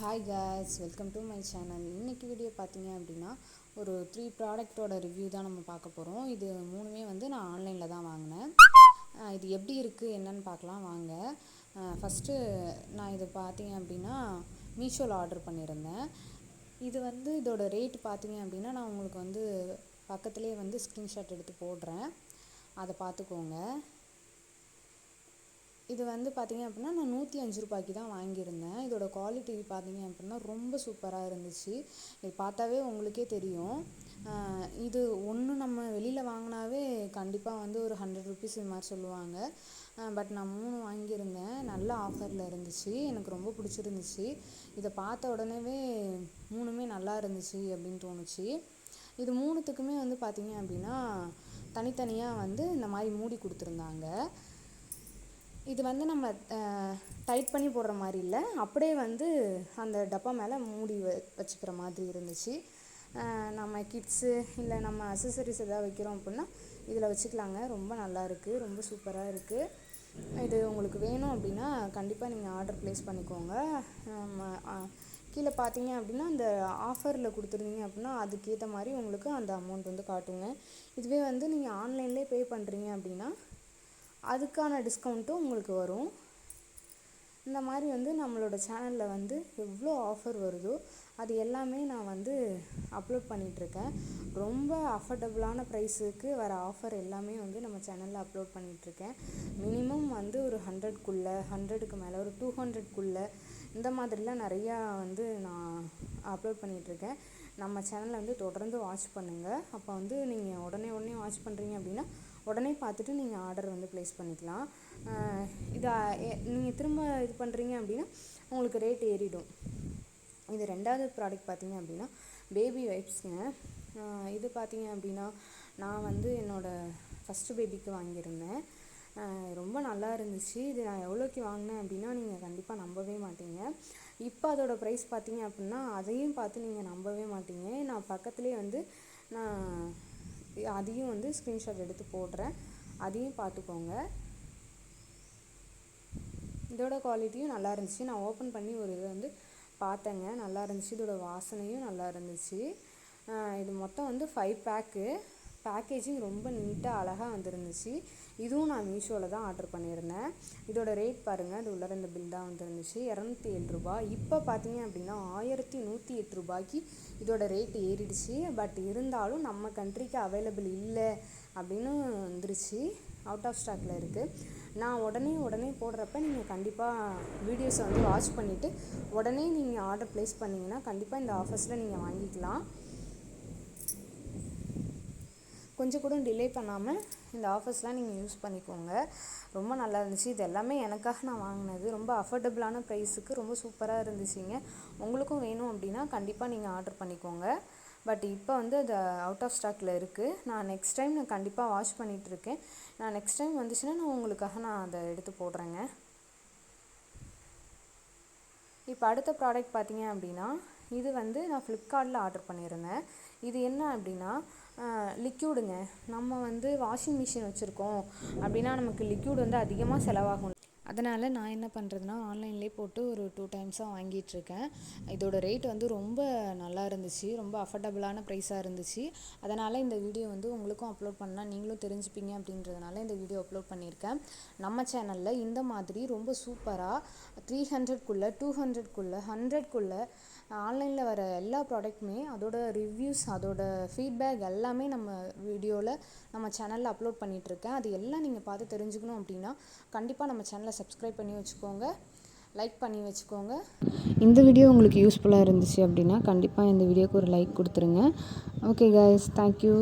Hi guys welcome to my channel இன்னைக்கு video பார்த்தீங்க அப்படின்னா ஒரு த்ரீ ப்ராடக்ட்டோட ரிவ்யூ தான் நம்ம பார்க்க போகிறோம் இது மூணுமே வந்து நான் ஆன்லைனில் தான் வாங்கினேன். இது எப்படி இருக்குது என்னன்னு பார்க்கலாம் வாங்க. ஃபஸ்ட்டு நான் இது பார்த்தீங்க அப்படின்னா மீஷோவில் ஆர்டர் பண்ணியிருந்தேன். இது வந்து இதோட ரேட் பார்த்தீங்க அப்படின்னா நான் உங்களுக்கு வந்து பக்கத்துலேயே வந்து ஸ்க்ரீன்ஷாட் எடுத்து போடுறேன். அதை பார்த்துக்கோங்க. இது வந்து பார்த்தீங்க அப்படின்னா நான் நூற்றி அஞ்சு ரூபாய்க்கு தான் வாங்கியிருந்தேன். இதோட குவாலிட்டி பார்த்தீங்க அப்படின்னா ரொம்ப சூப்பராக இருந்துச்சு. இது பார்த்தாவே உங்களுக்கே தெரியும். இது ஒன்று நம்ம வெளியில் வாங்கினாவே கண்டிப்பாக வந்து ஒரு ஹண்ட்ரட் ருபீஸ் இது மாதிரி சொல்லுவாங்க. பட் நான் மூணு வாங்கியிருந்தேன். நல்ல ஆஃபரில் இருந்துச்சு. எனக்கு ரொம்ப பிடிச்சிருந்துச்சு. இதை பார்த்த உடனேவே மூணுமே நல்லா இருந்துச்சு அப்படின்னு தோணுச்சு. இது மூணுத்துக்குமே வந்து பார்த்தீங்க அப்படின்னா தனித்தனியாக வந்து இந்த மாதிரி மூடி கொடுத்துருந்தாங்க. இது வந்து நம்ம டைட் பண்ணி போடுற மாதிரி இல்லை. அப்படியே வந்து அந்த டப்பா மேலே மூடி வ வச்சுக்கிற மாதிரி இருந்துச்சு. நம்ம கிட்ஸு இல்லை நம்ம அசசரிஸ் எதாவது வைக்கிறோம் அப்படின்னா இதில் வச்சுக்கலாங்க. ரொம்ப நல்லா இருக்குது ரொம்ப சூப்பராக இருக்குது இது உங்களுக்கு வேணும் அப்படின்னா கண்டிப்பாக நீங்கள் ஆர்டர் ப்ளேஸ் பண்ணிக்கோங்க. நம்ம, கீழே பார்த்தீங்க அப்படின்னா அந்த ஆஃபரில் கொடுத்துருந்தீங்க அப்படின்னா அதுக்கேற்ற மாதிரி உங்களுக்கு அந்த அமௌண்ட் வந்து காட்டுங்க. இதுவே வந்து நீங்கள் ஆன்லைன்லேயே பே பண்ணுறீங்க அப்படின்னா அதுக்கான டிஸ்கவுண்ட்டும் உங்களுக்கு வரும். இந்த மாதிரி வந்து நம்மளோட சேனலில் வந்து எவ்வளோ ஆஃபர் வருதோ அது எல்லாமே நான் வந்து அப்லோட் பண்ணிகிட்ருக்கேன் ரொம்ப அஃபர்டபுளான ப்ரைஸுக்கு வர ஆஃபர் எல்லாமே வந்து நம்ம சேனலில் அப்லோட் பண்ணிகிட்ருக்கேன் மினிமம் வந்து ஒரு ஹண்ட்ரட்குள்ளே ஹண்ட்ரடுக்கு மேலே ஒரு டூ ஹண்ட்ரட்குள்ளே இந்த மாதிரிலாம் நிறையா வந்து நான் அப்லோட் பண்ணிகிட்ருக்கேன் நம்ம சேனலை வந்து தொடர்ந்து வாட்ச் பண்ணுங்கள் அப்போ வந்து நீங்கள் உடனே உடனே வாட்ச் பண்ணுறீங்க அப்படின்னா உடனே பார்த்துட்டு நீங்கள் ஆர்டர் வந்து ப்ளேஸ் பண்ணிக்கலாம். இதை நீங்கள் திரும்ப இது பண்ணுறீங்க அப்படின்னா உங்களுக்கு ரேட் ஏறிடும். இது ரெண்டாவது ப்ராடக்ட் பார்த்தீங்க அப்படின்னா பேபி வைப்ஸுங்க இது பார்த்தீங்க அப்படின்னா நான் வந்து என்னோடய ஃபஸ்ட்டு பேபிக்கு வாங்கியிருந்தேன். ரொம்ப நல்லா இருந்துச்சு. இது நான் எவ்வளோக்கு வாங்கினேன் அப்படின்னா நீங்கள் கண்டிப்பாக நம்பவே மாட்டீங்க. இப்போ அதோடய ப்ரைஸ் பார்த்தீங்க அப்படின்னா அதையும் பார்த்து நீங்கள் நம்பவே மாட்டீங்க. நான் பக்கத்துலேயே வந்து நான் அதையும் வந்து ஸ்க்ரீன்ஷாட் எடுத்து போடுறேன். அதையும் பார்த்துக்கோங்க. இதோட குவாலிட்டியும் நல்லா இருந்துச்சு. நான் ஓப்பன் பண்ணி ஒரு இதை வந்து பார்த்தேங்க. நல்லா இருந்துச்சு. இதோட வாசனையும் நல்லா இருந்துச்சு. இது மொத்தம் வந்து ஃபைவ் பேக்கு பேக்கேஜிங் ரொம்ப நீட்டாக அழகாக வந்துருந்துச்சு. இதுவும் நான் மீஷோவில் தான் ஆர்டர் பண்ணியிருந்தேன். இதோட ரேட் பாருங்கள் அது உள்ளார இந்த பில் தான் வந்துருந்துச்சு. இரநூத்தி ஏழு ரூபாய். இப்போ பார்த்தீங்க அப்படின்னா ஆயிரத்தி நூற்றி எட்டு ரூபாய்க்கு இதோட ரேட் ஏறிடுச்சு. பட் இருந்தாலும் நம்ம கண்ட்ரிக்கு அவைலபிள் இல்லை அப்படின்னு வந்துருச்சு. அவுட் ஆஃப் ஸ்டாக்கில் இருக்குது நான் உடனே உடனே போடுறப்ப நீங்கள் கண்டிப்பாக வீடியோஸை வந்து வாட்ச் பண்ணிவிட்டு உடனே நீங்கள் ஆர்டர் ப்ளேஸ் பண்ணிங்கன்னா கண்டிப்பாக இந்த ஆஃபர்ஸில் நீங்கள் வாங்கிக்கலாம். கொஞ்சம் கூட டிலே பண்ணாமல் இந்த ஆஃபர்ஸ்லாம் நீங்கள் யூஸ் பண்ணிக்கோங்க. ரொம்ப நல்லா இருந்துச்சு. இது எல்லாமே எனக்காக நான் வாங்கினது. ரொம்ப அஃபோர்டபுளான ப்ரைஸுக்கு ரொம்ப சூப்பராக இருந்துச்சுங்க. உங்களுக்கும் வேணும் அப்படின்னா கண்டிப்பாக நீங்கள் ஆர்டர் பண்ணிக்கோங்க. பட் இப்போ வந்து அது அவுட் ஆஃப் ஸ்டாக்கில் இருக்குது நான் நெக்ஸ்ட் டைம் நான் கண்டிப்பாக வாஷ் பண்ணிகிட்ருக்கேன் நான் நெக்ஸ்ட் டைம் வந்துச்சுன்னா நான் உங்களுக்காக நான் அதை எடுத்து போடுறேங்க. இப்போ அடுத்த ப்ராடக்ட் பார்த்தீங்க அப்படின்னா இது வந்து நான் ஃப்ளிப்கார்ட்டில் ஆர்டர் பண்ணியிருந்தேன். இது என்ன அப்படின்னா லிக்யூடுங்க நம்ம வந்து வாஷிங் மிஷின் வச்சுருக்கோம். அப்படின்னா நமக்கு லிக்யூடு வந்து அதிகமாக செலவாகும். அதனால் நான் என்ன பண்ணுறதுனா ஆன்லைன்லேயே போட்டு ஒரு டூ டைம்ஸாக வாங்கிட்டுருக்கேன். இதோட ரேட் வந்து ரொம்ப நல்லா இருந்துச்சு. ரொம்ப அஃபர்டபுளான ப்ரைஸாக இருந்துச்சு. அதனால் இந்த வீடியோ வந்து உங்களுக்கும் அப்லோட் பண்ணால் நீங்களும் தெரிஞ்சுப்பீங்க அப்படின்றதுனால இந்த வீடியோ அப்லோட் பண்ணியிருக்கேன். நம்ம சேனலில் இந்த மாதிரி ரொம்ப சூப்பராக த்ரீ ஹண்ட்ரட்குள்ளே டூ ஹண்ட்ரட்குள்ளே ஹண்ட்ரட்குள்ளே ஆன்லைனில் வர எல்லா ப்ராடக்ட்டுமே அதோட ரிவ்யூஸ் அதோட ஃபீட்பேக் எல்லாமே நம்ம வீடியோவில் நம்ம சேனலில் அப்லோட் பண்ணிகிட்ருக்கேன் அது எல்லாம் நீங்கள் பார்த்து தெரிஞ்சுக்கணும் அப்படின்னா கண்டிப்பாக நம்ம சேனலை சப்ஸ்கிரைப் பண்ணி வச்சுக்கோங்க. லைக் பண்ணி வச்சுக்கோங்க. இந்த வீடியோ உங்களுக்கு யூஸ்ஃபுல்லாக இருந்துச்சு அப்படின்னா கண்டிப்பாக இந்த வீடியோக்கு ஒரு லைக் கொடுத்துருங்க. Okay guys thank you